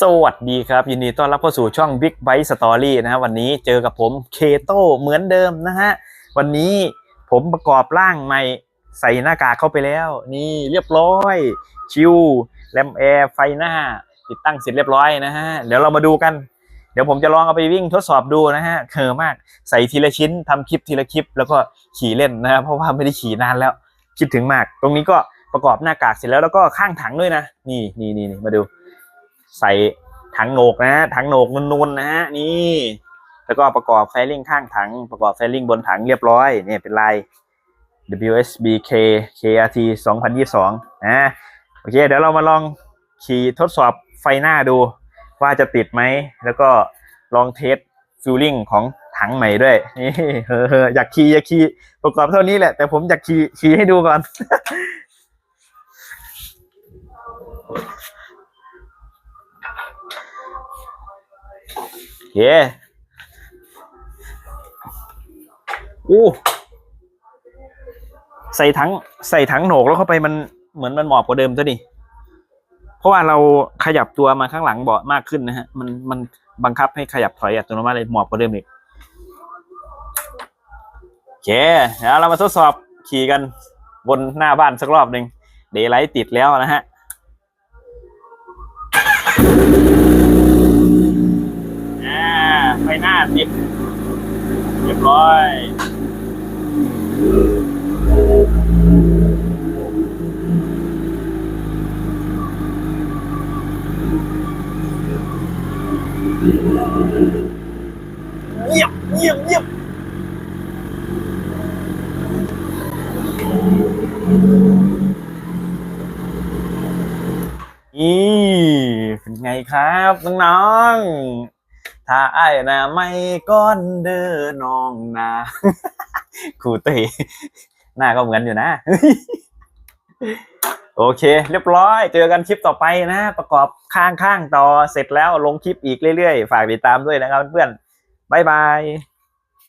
สวัสดีครับ ยินดีต้อนรับเข้าสู่ช่อง Big Bite Story นะฮะวันนี้เจอกับผมเคโตเหมือนเดิมนะฮะ วันนี้ผมประกอบร่างใหม่ใส่หน้ากากเข้าไปแล้ว นี่เรียบร้อย ชิวแลมแอร์ไฟหน้า ติดตั้งเสร็จเรียบร้อยนะฮะ เดี๋ยวเรามาดูกัน เดี๋ยวผมจะลองเอาไปวิ่งทดสอบดูนะฮะเคอมากใส่ทีละชิ้นทำคลิปทีละคลิป แล้วก็ขี่เล่นนะฮะเพราะว่าไม่ได้ขี่นานแล้ว คิดถึงมาก ตรงนี้ก็ประกอบหน้ากากเสร็จแล้วแล้วก็ข้างถังด้วยนะ นี่นี่นี่มาดู ใส่ถังโหนกนะถังโหนกนูนๆนะฮะนี่แล้วก็ประกอบไฟลิ่งข้างถัง ประกอบไฟลิ่งบนถังเรียบร้อยเนี่ยเป็นลาย WSBK KRT 2022นะโอเค เดี๋ยวเรามาลองขี่ทดสอบไฟหน้าดู ว่าจะติดไหม แล้วก็ลองเทสฟิลลิ่งของถังใหม่ด้วยนี่เฮ้ออยากขี่อยากขี่ประกอบเท่านี้แหละ แต่ผมอยากขี่ขี่ให้ดูก่อน เคอู้ใส่ถังใส่ถังโหนกแล้วเข้าไปมันเหมือนมันหมอบกว่าเดิมซะดิเพราะว่าเราขยับตัวมาข้างหลังเบาะมากขึ้นนะฮะ มันมันบังคับให้ขยับถอยอัตโนมัติเลยหมอบกว่าเดิมอีกโอเคเดี๋ยวเรามาทดสอบขี่กันบนหน้าบ้านสักรอบหนึ่งเดย์ไลท์ติดแล้วนะฮะ อ่าไฟหน้าติดเรียบร้อย เงียบเงียบเงียบนี่เป็นไงครับน้องๆถ้าไอ้นะไม่ก้อนเด้อน้องนาครูตยหน้าก็เหมือนอยู่นะ โอเค เรียบร้อย เจอกันคลิปต่อไปนะ ประกอบข้างๆต่อเสร็จแล้วลงคลิปอีกเรื่อยๆ ฝากติดตามด้วยนะครับเพื่อนๆบ๊ายบาย